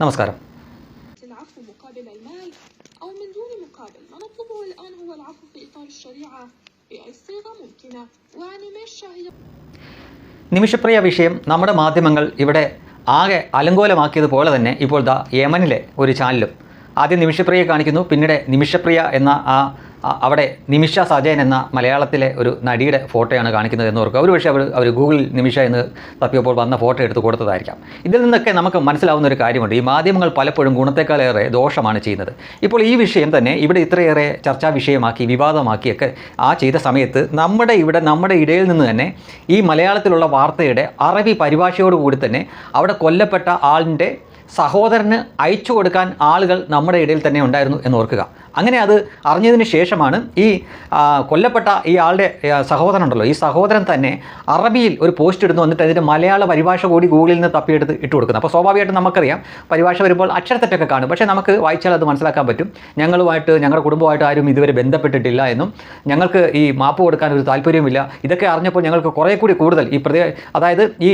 നമസ്കാരം. നിമിഷപ്രിയ വിഷയം നമ്മുടെ മാധ്യമങ്ങൾ ഇവിടെ ആകെ അലങ്കോലമാക്കിയതുപോലെ തന്നെ ഇപ്പോൾ ദാ യമനിലെ ഒരു ചാനലും. ആദ്യം നിമിഷപ്രിയ കാണിക്കുന്നു പിന്നീട് നിമിഷപ്രിയ എന്ന ആ അവിടെ നിമിഷ സജയൻ എന്ന മലയാളത്തിലെ ഒരു നടിയുടെ ഫോട്ടോയാണ് കാണിക്കുന്നത് എന്ന് ഓർക്കുക. ഒരു പക്ഷേ അവർ അവർ ഗൂഗിൾ നിമിഷ എന്ന് തപ്പിയപ്പോൾ വന്ന ഫോട്ടോ എടുത്ത് കൊടുത്തതായിരിക്കാം. ഇതിൽ നിന്നൊക്കെ നമുക്ക് മനസ്സിലാവുന്ന ഒരു കാര്യമുണ്ട്. ഈ മാധ്യമങ്ങൾ പലപ്പോഴും ഗുണത്തെക്കാളേറെ ദോഷമാണ് ചെയ്യുന്നത്. ഇപ്പോൾ ഈ വിഷയം തന്നെ ഇവിടെ ഇത്രയേറെ ചർച്ചാ വിഷയമാക്കി വിവാദമാക്കിയൊക്കെ ആ ചെയ്ത സമയത്ത് നമ്മുടെ ഇവിടെ നമ്മുടെ ഇടയിൽ നിന്ന് തന്നെ ഈ മലയാളത്തിലുള്ള വാർത്തയുടെ അറബി പരിഭാഷയോടുകൂടി തന്നെ അവിടെ കൊല്ലപ്പെട്ട ആളിന്റെ സഹോദരന് അയച്ചു കൊടുക്കാൻ ആളുകൾ നമ്മുടെ ഇടയിൽ തന്നെ ഉണ്ടായിരുന്നു എന്ന് ഓർക്കുക. അങ്ങനെ അത് അറിഞ്ഞതിന് ശേഷമാണ് ഈ കൊല്ലപ്പെട്ട ഈ ആളുടെ സഹോദരൻ ഉണ്ടല്ലോ. ഈ സഹോദരൻ തന്നെ അറബിയിൽ ഒരു പോസ്റ്റ് ഇടുന്നു. വന്നിട്ട് അതിന്റെ മലയാള പരിഭാഷ കൂടി ഗൂഗിളിൽ നിന്ന് തപ്പിയെടുത്ത് ഇട്ട് കൊടുക്കുന്നത് അപ്പോൾ സ്വാഭാവികമായിട്ടും നമുക്കറിയാം പരിഭാഷ വരുമ്പോൾ അക്ഷരത്തെറ്റൊക്കെ കാണും. പക്ഷേ നമുക്ക് വായിച്ചാൽ അത് മനസ്സിലാക്കാൻ പറ്റും. ഞങ്ങളുമായിട്ട് ഞങ്ങളുടെ കുടുംബമായിട്ട് ആരും ഇതുവരെ ബന്ധപ്പെട്ടിട്ടില്ല എന്നും ഞങ്ങൾക്ക് ഈ മാപ്പ് കൊടുക്കാൻ ഒരു താല്പര്യമില്ല ഇതൊക്കെ അറിഞ്ഞപ്പോൾ ഞങ്ങൾക്ക് കുറേ കൂടി കൂടുതൽ ഈ പ്രതി അതായത് ഈ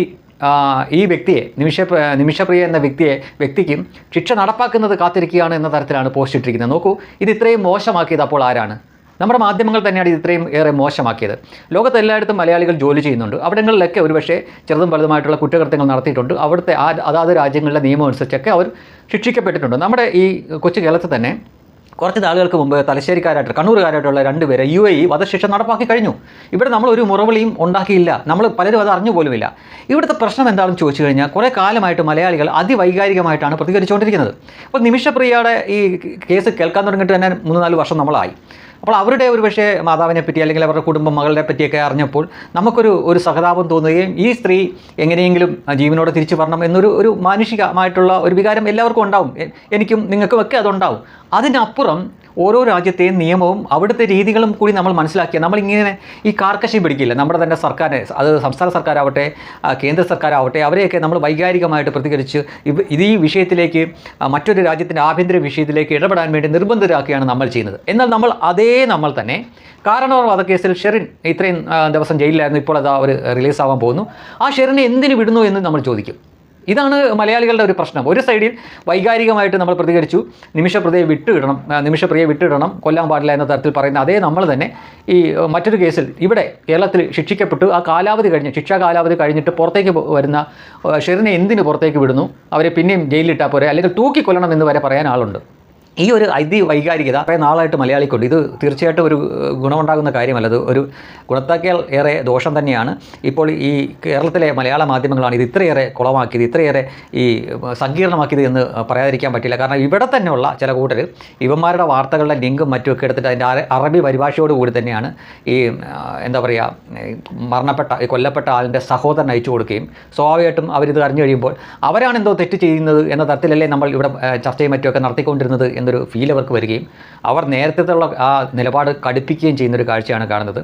ഈ വ്യക്തിയെ നിമിഷ നിമിഷപ്രിയ എന്ന വ്യക്തിയെ വ്യക്തിക്കും ശിക്ഷ നടപ്പാക്കുന്നത് കാത്തിരിക്കുകയാണ് എന്ന തരത്തിലാണ് പോസ്റ്റ് ഇട്ടിരിക്കുന്നത്. നോക്കൂ ഇത് ഇത്രയും മോശമാക്കിയത് അപ്പോൾ ആരാണ്? നമ്മുടെ മാധ്യമങ്ങൾ തന്നെയാണ് ഇത് ഇത്രയും ഏറെ മോശമാക്കിയത്. ലോകത്ത് എല്ലായിടത്തും മലയാളികൾ ജോലി ചെയ്യുന്നുണ്ട്. അവിടങ്ങളിലൊക്കെ ഒരുപക്ഷെ ചെറുതും വലുതുമായിട്ടുള്ള കുറ്റകൃത്യങ്ങൾ നടത്തിയിട്ടുണ്ട്. അവിടുത്തെ ആ അതാത് രാജ്യങ്ങളിലെ നിയമം അനുസരിച്ചൊക്കെ അവർ ശിക്ഷിക്കപ്പെട്ടിട്ടുണ്ട്. നമ്മുടെ ഈ കൊച്ചു കേരളത്തിൽ തന്നെ കുറച്ച് നാളുകൾക്ക് മുമ്പ് തലശ്ശേരിക്കാരായിട്ട് കണ്ണൂരുകാരായിട്ടുള്ള രണ്ടുപേരെ യു എ ഇ വധശിക്ഷ നടപ്പാക്കി കഴിഞ്ഞു. ഇവിടെ നമ്മൾ ഒരു മുറവിളിയും ഉണ്ടാക്കിയില്ല. നമ്മൾ പലരും അത് അറിഞ്ഞു പോലുമില്ല. ഇവിടുത്തെ പ്രശ്നം എന്താണെന്ന് ചോദിച്ചു കഴിഞ്ഞാൽ കുറേ കാലമായിട്ട് മലയാളികൾ അതിവൈകാരികമായിട്ടാണ് പ്രതികരിച്ചുകൊണ്ടിരിക്കുന്നത്. അപ്പോൾ നിമിഷപ്രിയയുടെ ഈ കേസ് കേൾക്കാൻ തുടങ്ങിയിട്ട് തന്നെ മൂന്ന് നാല് വർഷം നമ്മളായി. അപ്പോൾ അവരുടെ ഒരു പക്ഷേ മാതാവിനെ പറ്റി അല്ലെങ്കിൽ അവരുടെ കുടുംബം മകളുടെ പറ്റിയൊക്കെ അറിഞ്ഞപ്പോൾ നമുക്കൊരു ഒരു സഹതാപം തോന്നുകയും ഈ സ്ത്രീ എങ്ങനെയെങ്കിലും ജീവനോട് തിരിച്ചു വരണം എന്നൊരു ഒരു മാനുഷികമായിട്ടുള്ള ഒരു വികാരം എല്ലാവർക്കും ഉണ്ടാവും. എനിക്കും നിങ്ങൾക്കും ഒക്കെ അതുണ്ടാവും. അതിനപ്പുറം ഓരോ രാജ്യത്തെയും നിയമവും അവിടുത്തെ രീതികളും കൂടി നമ്മൾ മനസ്സിലാക്കിയാൽ നമ്മളിങ്ങനെ ഈ കാർക്കശി പിടിക്കില്ല? നമ്മുടെ തന്നെ സർക്കാർ അത് സംസ്ഥാന സർക്കാരാവട്ടെ കേന്ദ്ര സർക്കാരാവട്ടെ അവരെയൊക്കെ നമ്മൾ വൈകാരികമായിട്ട് പ്രതികരിച്ച് ഇത് ഈ വിഷയത്തിലേക്ക് മറ്റൊരു രാജ്യത്തിന്റെ ആഭ്യന്തര വിഷയത്തിലേക്ക് ഇടപെടാൻ വേണ്ടി നിർബന്ധിതരാക്കുകയാണ് നമ്മൾ ചെയ്യുന്നത്. എന്നാൽ നമ്മൾ അതേ നമ്മൾ തന്നെ കാരണവർ വധക്കേസിൽ ഷെറിൻ ഇത്രയും ദിവസം ജയിലിലായിരുന്നു ഇപ്പോൾ അത് അവർ റിലീസാവാൻ പോകുന്നു. ആ ഷെറിനെ എന്തിനു വിടുന്നു എന്ന് നമ്മൾ ചോദിക്കും. ഇതാണ് മലയാളികളുടെ ഒരു പ്രശ്നം. ഒരു സൈഡിൽ വൈകാരികമായിട്ട് നമ്മൾ പ്രതികരിച്ചു. നിമിഷപ്രതിയെ വിട്ടുവിടണം. ആ, നിമിഷപ്രിയയെ വിട്ടുവിടണം. കൊല്ലാൻ പാടില്ല എന്ന തരത്തിൽ പറയുന്ന അതേ നമ്മൾ തന്നെ ഈ മറ്റൊരു കേസിൽ ഇവിടെ കേരളത്തിൽ ശിക്ഷിക്കപ്പെട്ടു. ആ കാലാവധി കഴിഞ്ഞ്. ശിക്ഷാ കാലാവധി കഴിഞ്ഞിട്ട് പുറത്തേക്ക് വരുന്ന ഷെറിനെ എന്തിന് പുറത്തേക്ക് വിടുന്നു? അവരെ പിന്നെയും ജയിലിലിട്ടാൽ പോരെ? അല്ലെങ്കിൽ തൂക്കിക്കൊല്ലണം എന്ന് വരെ പറയാൻ ആളുണ്ട്. ഈ ഒരു അതി വൈകാരികത കുറേ നാളായിട്ട് മലയാളിക്കുണ്ട്. ഇത് തീർച്ചയായിട്ടും ഒരു ഗുണമുണ്ടാകുന്ന കാര്യമല്ല. അത് ഒരു ഗുണത്താക്കിയാൽ ഏറെ ദോഷം തന്നെയാണ്. ഇപ്പോൾ ഈ കേരളത്തിലെ മലയാള മാധ്യമങ്ങളാണ് ഇത് ഇത്രയേറെ കുളമാക്കിയത് ഇത്രയേറെ ഈ സങ്കീർണമാക്കിയത് എന്ന് പറയാതിരിക്കാൻ പറ്റില്ല. കാരണം ഇവിടെ തന്നെയുള്ള ചില കൂട്ടർ ഇവന്മാരുടെ വാർത്തകളുടെ ലിങ്കും മറ്റുമൊക്കെ എടുത്തിട്ട് അതിന്റെ അറബി പരിഭാഷയോടുകൂടി തന്നെയാണ് ഈ എന്താ പറയുക മരണപ്പെട്ട കൊല്ലപ്പെട്ട ആളിന്റെ സഹോദരൻ അയച്ചു കൊടുക്കുകയും സ്വാഭാവികമായിട്ടും അവരിത് അറിഞ്ഞു കഴിയുമ്പോൾ അവരാണെന്തോ തെറ്റ് ചെയ്യുന്നത് എന്ന തരത്തിലല്ലേ നമ്മൾ ഇവിടെ ചർച്ചയും മറ്റുമൊക്കെ നടത്തിക്കൊണ്ടിരുന്നത് എന്നൊരു ഫീൽ അവർക്ക് വരികയും അവർ നേരത്തെയുള്ള ആ നിലപാട് കടുപ്പിക്കുകയും ചെയ്യുന്നൊരു കാഴ്ചയാണ് കാണുന്നത്.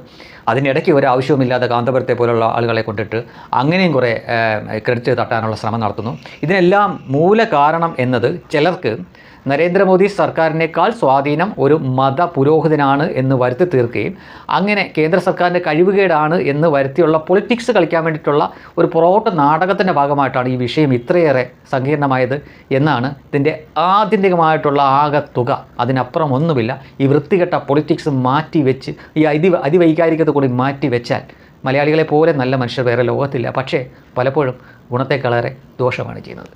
അതിനിടയ്ക്ക് ഒരു ആവശ്യവുമില്ലാതെ കാന്തപുരത്തെ പോലുള്ള ആളുകളെ കൊണ്ടിട്ട് അങ്ങനെയും കുറേ ക്രെഡിറ്റ് തട്ടാനുള്ള ശ്രമം നടത്തുന്നു. ഇതിനെല്ലാം മൂല കാരണം എന്നത് ചിലർക്ക് നരേന്ദ്രമോദി സർക്കാരിനേക്കാൾ സ്വാധീനം ഒരു മത പുരോഹിതനാണ് എന്ന് വരുത്തി തീർക്കുകയും അങ്ങനെ കേന്ദ്ര സർക്കാരിന്റെ കഴിവുകേടാണ് എന്ന് വരുത്തിയുള്ള പൊളിറ്റിക്സ് കളിക്കാൻ വേണ്ടിയിട്ടുള്ള ഒരു പുറകോട്ട് നാടകത്തിന്റെ ഭാഗമായിട്ടാണ് ഈ വിഷയം ഇത്രയേറെ സങ്കീർണമായത് എന്നാണ് ഇതിന്റെ ആത്യന്തികമായിട്ടുള്ള ആകെ തുക. അതിനപ്പുറം ഒന്നുമില്ല ഈ വൃത്തികെട്ട പൊളിറ്റിക്സ് മാറ്റി വെച്ച് ഈ അതി അതിവൈകാരികത കൂടി മാറ്റി വെച്ചാൽ മലയാളികളെ പോലെ നല്ല മനുഷ്യർ വേറെ ലോകത്തില്ല. പക്ഷേ പലപ്പോഴും ഗുണത്തെക്കളേറെ ദോഷമാണ് ചെയ്യുന്നത്.